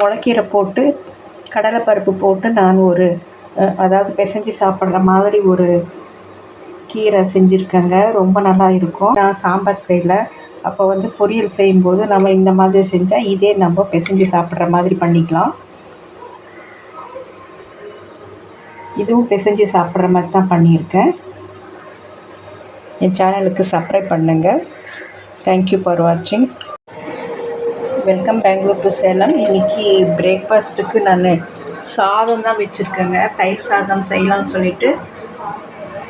முளைக்கீரை போட்டு கடலைப்பருப்பு போட்டு நான் ஒரு அதாவது பிசைஞ்சு சாப்பிட்ற மாதிரி ஒரு கீரை செஞ்சுருக்கேங்க. ரொம்ப நல்லா இருக்கும். நான் சாம்பார் செய்யல. அப்போ வந்து பொரியல் செய்யும்போது நம்ம இந்த மாதிரி செஞ்சால் இதே நம்ம பிசைஞ்சு சாப்பிட்ற மாதிரி பண்ணிக்கலாம். இதுவும் பிசைஞ்சு சாப்பிட்ற மாதிரி தான் பண்ணியிருக்கேன். என் சேனலுக்கு சப்ஸ்கிரைப் பண்ணுங்கள் தேங்க்யூ ஃபார் வாட்சிங் வெல்கம் பெங்களூர் டு சேலம். இன்றைக்கி பிரேக்ஃபாஸ்ட்டுக்கு நான் சாதம் தான் வச்சுருக்கேங்க. தயிர் சாதம் செய்யலாம்னு சொல்லிட்டு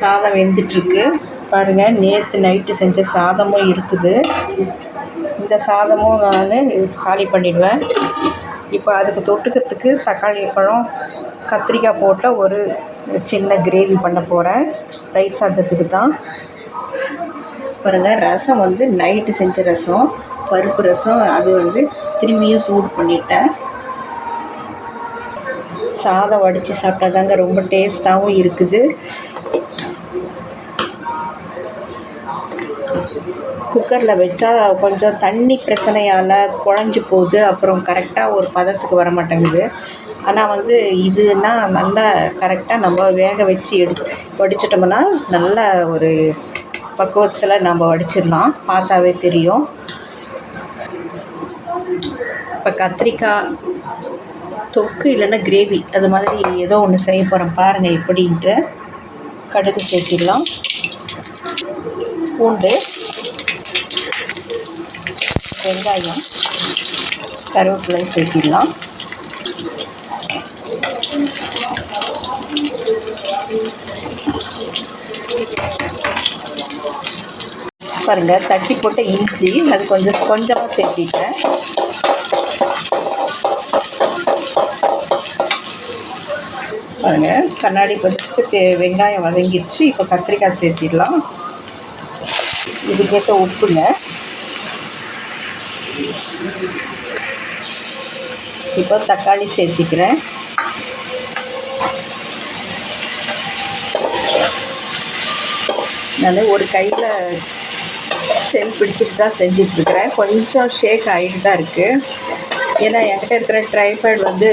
சாதம் வெந்துட்டுருக்கு. பாருங்கள் நேற்று நைட்டு செஞ்ச சாதமும் இருக்குது. இந்த சாதமும் நான் காலி பண்ணிடுவேன். இப்போ அதுக்கு தொட்டுக்கிறதுக்கு தக்காளி பழம் கத்திரிக்காய் போட்ட ஒரு சின்ன கிரேவி பண்ண போகிறேன் தயிர் சாதத்துக்கு தான். பாருங்கள் ரசம் வந்து நைட்டு செஞ்ச ரசம். பருப்பு ரசம் அது வந்து திரும்பியும் சூடு பண்ணிட்டேன். சாதம் வடித்து சாப்பிட்டா தாங்க ரொம்ப டேஸ்ட்டாகவும் இருக்குது. குக்கரில் வச்சா கொஞ்சம் தண்ணி பிரச்சனையால் குழஞ்சி போகுது. அப்புறம் கரெக்டாக ஒரு பதத்துக்கு வர மாட்டேங்குது ஆனால் வந்து இதுன்னா நல்லா கரெக்டாக நம்ம வேக வச்சு எடுத்து வடிச்சிட்டோம்னா நல்ல ஒரு பக்குவத்தில் நம்ம வடிச்சிடலாம். பார்த்தாவே தெரியும். இப்போ கத்திரிக்காய் தொக்கு இல்லைன்னா கிரேவி அது மாதிரி ஏதோ ஒன்று செய்ய போகிறேன் பாருங்கள் எப்படின்ட்டு. கடுகு சேர்த்திடலாம். பூண்டு. வெங்காயம். கருவேப்பிலை சேர்த்திடலாம். பாருங்கள் தட்டி போட்ட இஞ்சி அது கொஞ்சம் கொஞ்சமாக சேர்த்திட்டேன். பாருங்கள் கண்ணாடி பதத்துக்கு வெங்காயம் வதங்கிடுச்சு. இப்போ கத்திரிக்காய் சேர்த்திடலாம். இதுக்கேற்ற உப்புங்க. இப்போ தக்காளி சேர்த்திக்கிறேன். நான் ஒரு கையில் செல் பிடிச்சிட்டு தான் செஞ்சிட்ருக்கிறேன் கொஞ்சம் ஷேக் ஆகிட்டு தான் இருக்குது ஏன்னா என்கிட்ட இருக்கிற ட்ரைபேட் வந்து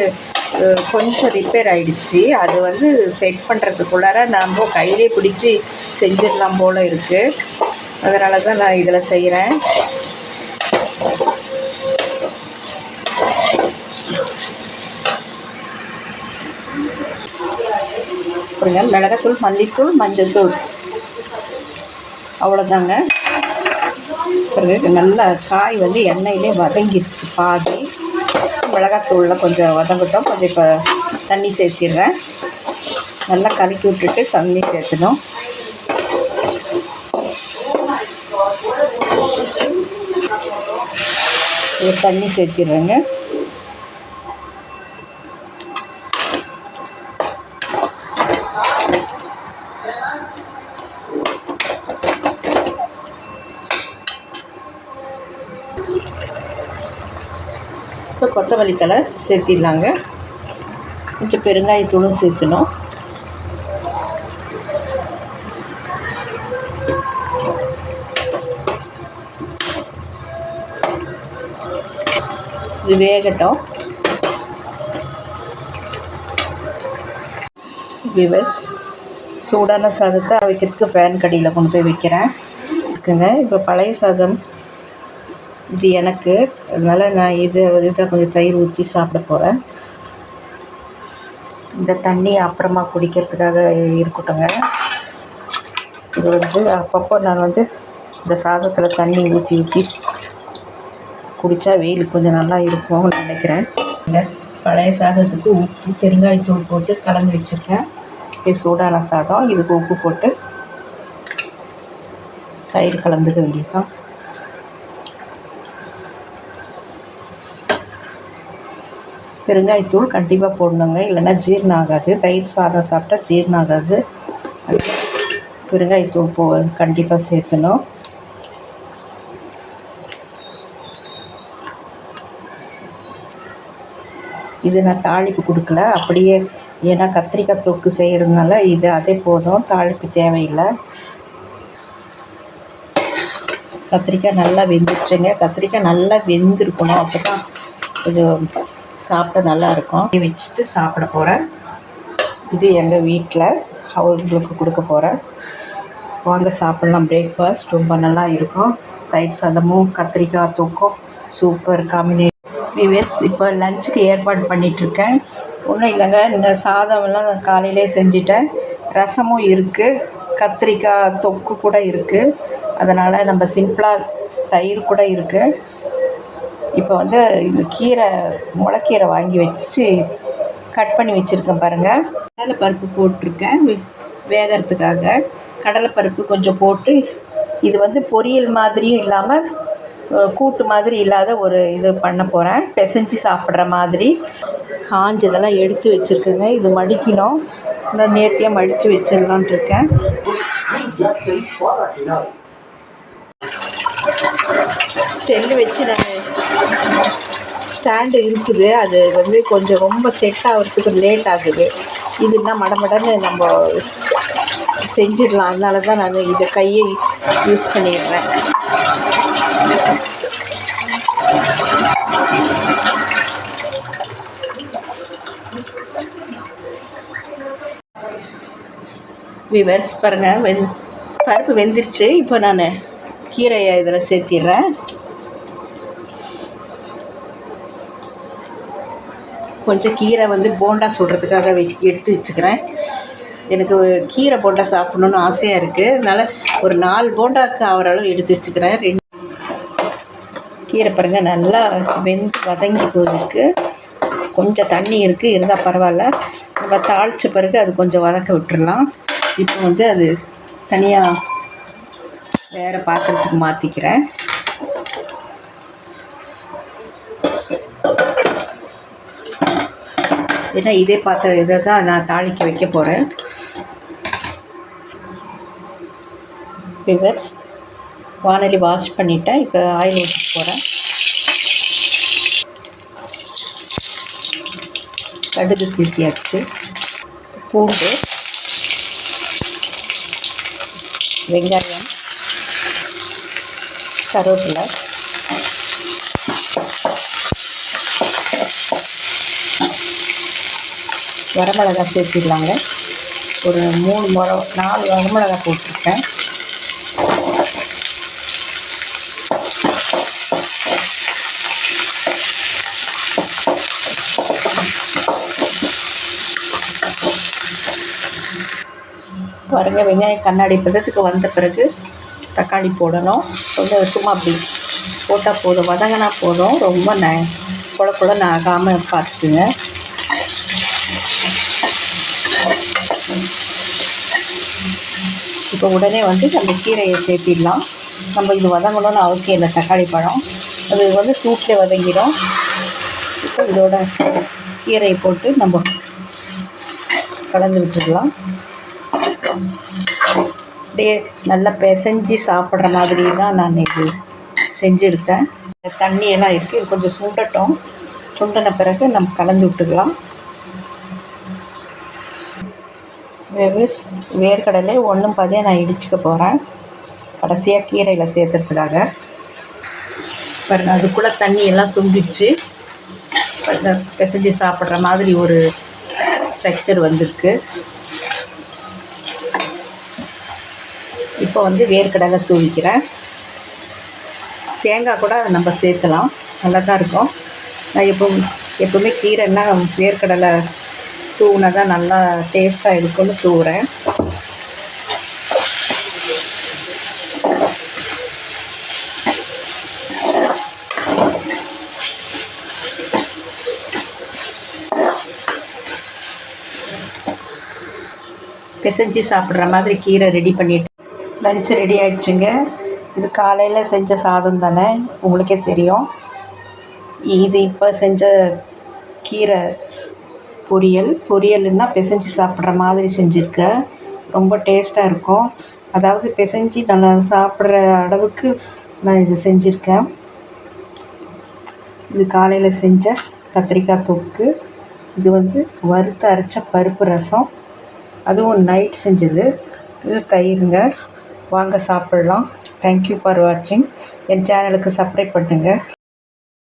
கொஞ்சம் ரிப்பேர் ஆகிடுச்சு அது வந்து செட் பண்ணுறதுக்குள்ளார நம்ம கையிலே பிடிச்சி செஞ்சிடலாம் போல் இருக்குது அதனால தான் நான் இதில் செய்கிறேன் பாருங்க மிளகாத்தூள் மல்லித்தூள் மஞ்சள்தூள் அவ்வளோதாங்க பிறகு நல்லா காய் வந்து எண்ணெயிலே வதங்கிருச்சு பாதி. மிளகாத்தூளில் கொஞ்சம் வதங்கட்டும். கொஞ்சம் இப்போ தண்ணி சேர்த்திடுறேன். நல்லா கலக்கி விட்டுட்டு தண்ணி சேர்த்துணும் ஒரு தண்ணி சேர்த்திடுறேங்க. இப்போ கொத்தமல்லி தழை சேர்த்திடலாங்க. கொஞ்சம் பெருங்காயத்தூளும் சேர்த்துணும். இது வேகட்டும். விவஸ் சூடான சாதத்தை வைக்கிறதுக்கு ஃபேன் கடியில் கொண்டு போய் வைக்கிறேன். இருக்குங்க. இப்போ பழைய சாதம் இது எனக்கு. அதனால் நான் இது இதில் கொஞ்சம் தயிர் ஊற்றி சாப்பிட போகிறேன் இந்த தண்ணி அப்புறமா குடிக்கிறதுக்காக இருக்கட்டுங்க. இது வந்து அப்பப்போ நான் வந்து இந்த சாதத்தில் தண்ணி ஊற்றி ஊற்றி குடித்தா வெயில் கொஞ்சம் நல்லா இருக்கும்னு நினைக்கிறேன். இந்த பழைய சாதத்துக்கு உப்பு பெருங்காயத்தூள் போட்டு கலந்து வச்சுருக்கேன். இது சூடான சாதம். இதுக்கு உப்பு போட்டு தயிர் கலந்துக்க வேண்டியதுதான். பெருங்காயத்தூள் கண்டிப்பாக போடணுங்க. இல்லைன்னா ஜீரணம் ஆகாது தயிர் சாதம் சாப்பிட்டா ஜீரணம் ஆகாது பெருங்காயத்தூள் போ கண்டிப்பாக சேர்த்தணும். இது நான் தாளிப்பு கொடுக்கல. அப்படியே ஏன்னா கத்திரிக்காய் தொக்கு செய்கிறதுனால இது அதே போதும். தாளிப்பு தேவையில்லை. கத்திரிக்காய் நல்லா வெந்துருச்சுங்க. கத்திரிக்காய் நல்லா வெந்திருக்கணும். அப்போ தான் கொஞ்சம் சாப்பிட நல்லாயிருக்கும். வச்சுட்டு சாப்பிட போகிறேன் இது எங்கள் வீட்டில் அவங்களுக்கு கொடுக்க போகிறேன் வாங்க சாப்பிட்லாம். பிரேக்ஃபாஸ்ட் ரொம்ப நல்லா இருக்கும். தயிர் சாதமும் கத்திரிக்காய் தூக்கம். சூப்பர் காம்பினேஷன் விவேஸ் இப்போ லஞ்சுக்கு ஏற்பாடு பண்ணிகிட்ருக்கேன் ஒன்றும் இல்லைங்க இந்த சாதமெல்லாம் காலையிலே செஞ்சுட்டேன். ரசமும் இருக்குது கத்திரிக்காய் தொக்கு கூட இருக்குது அதனால் நம்ம சிம்பிளாக தயிர் கூட இருக்குது இப்போ வந்து இந்த கீரை முளைக்கீரை வாங்கி வச்சு கட் பண்ணி வச்சுருக்கேன் பாருங்கள் கடலைப்பருப்பு போட்டிருக்கேன். வேகிறதுக்காக கடலைப்பருப்பு கொஞ்சம் போட்டு இது வந்து பொரியல் மாதிரியும் இல்லாமல் கூட்டு மாதிரி இல்லாத ஒரு இது பண்ண போகிறேன் பிசைஞ்சு சாப்பிட்ற மாதிரி. காஞ்சதெல்லாம் எடுத்து வச்சுருக்கேங்க. இது மடிக்கணும். இந்த நேர்த்தியாக மடித்து வச்சிடலான்ட்டு இருக்கேன். செல்லு வச்சு நான் ஸ்டாண்டு இருக்குது. அது வந்து கொஞ்சம் ரொம்ப செட் ஆகிறதுக்கு லேட் ஆகுது. இதுனா மடமடன்னு நம்ம செஞ்சிடலாம். அதனால தான் நான் இதை கையை யூஸ் பண்ணிடுறேன். விவர்ஸ் பாருங்கள் வெந் பருப்பு வெந்துருச்சு. இப்போ நான் கீரையை இதில் சேர்த்திடுறேன். கொஞ்சம் கீரை வந்து போண்டா சுடுறதுக்காக வெ எடுத்து வச்சுக்கிறேன். எனக்கு கீரை போண்டா சாப்பிட்ணுன்னு ஆசையாக இருக்குது அதனால் ஒரு நாலு போண்டாக்கு ஆகிற அளவு எடுத்து வச்சுக்கிறேன். ரெண்டு கீரை பாருங்கள் நல்லா வெந்து வதங்கி போயிருக்கு. கொஞ்சம் தண்ணி இருக்குது இருந்தால் பரவாயில்ல. நம்ம தாளித்த பிறகு அது கொஞ்சம் வதக்க விட்டுடலாம் இப்போ வந்து அது தனியாக வேறு பாத்திரத்துக்கு மாற்றிக்கிறேன் ஏன்னா இதே பாத்திரம் இதை தான் நான் தாளிக்க வைக்க போகிறேன் விவர்ஸ் வானொலி வாஷ் பண்ணிவிட்டேன் இப்போ ஆயில் ஊற்றி போகிறேன் கடுகு சீசியாச்சு பூண்டு வெங்காயம் கருவேப்பிலை வரமிளகா சேர்த்திடலாங்க. ஒரு மூணு முறை நாலு வரமிளகா போட்டிருக்கேன். பாருங்க வெங்காயம் கண்ணாடி பதத்துக்கு வந்த பிறகு தக்காளி போடணும். கொஞ்சம் சும்மா அப்படி போட்டால் போதும். வதங்கினா போதும். ரொம்ப ந குழ ஆகாமல் பார்த்துக்குங்க. இப்போ உடனே வந்து அந்த கீரையை சேர்த்திடலாம். நம்ம இது வதங்கணும்னு அவசியம் இல்லை தக்காளி பழம். அது வந்து சூட்டில் வதங்கிடும். இப்போ இதோட கீரையை போட்டு நம்ம கலந்து விட்டுடலாம். அப்படியே நல்லா பிசைஞ்சு சாப்பிட்ற மாதிரி தான் நான் இது செஞ்சுருக்கேன். தண்ணியெல்லாம் இருக்குது இது கொஞ்சம் சுண்டட்டும். சுண்டின பிறகு நம்ம கலந்து விட்டுக்கலாம் வெறும் வேர்க்கடலை ஒன்றும் பதியாக நான் இடிச்சுக்க போகிறேன் கடைசியாக கீரையில் சேர்த்துறதுக்காக. பாருங்க அதுக்குள்ளே தண்ணி எல்லாம் சுண்டிடுச்சு பிசைஞ்சு சாப்பிட்ற மாதிரி ஒரு ஸ்ட்ரக்சர் வந்திருக்கு. இப்போ வந்து வேர்க்கடலை தூவிக்கிறேன். தேங்காய் கூட நம்ம சேர்க்கலாம். நல்லா தான் இருக்கும். நான் எப்போ எப்போவுமே கீரைன்னா வேர்க்கடலை தூவினா தான் நல்லா டேஸ்ட்டாக இருக்கும்னு தூவுறேன். பிசைஞ்சு சாப்பிட்ற மாதிரி கீரை ரெடி பண்ணிட்டு லன்ச் ரெடி ஆயிடுச்சுங்க. இது காலையில் செஞ்ச சாதம் தானே உங்களுக்கே தெரியும். இது இப்போ செஞ்ச கீரை பொரியல். பொரியல்னால் பிசைஞ்சு சாப்பிட்ற மாதிரி செஞ்சுருக்கேன் ரொம்ப டேஸ்ட்டாக இருக்கும். அதாவது பிசைஞ்சு நல்லா சாப்பிட்ற அளவுக்கு நான் இது செஞ்சுருக்கேன். இது காலையில் செஞ்ச கத்திரிக்காய் தொக்கு. இது வந்து வறுத்து அரைச்ச பருப்பு ரசம். அதுவும் நைட் செஞ்சது. இது தயிருங்க. வாங்க சாப்பிட்லாம். தேங்க்யூ ஃபார் வாட்சிங் என் சேனலுக்கு சப்ஸ்கிரைப் பண்ணுங்கள்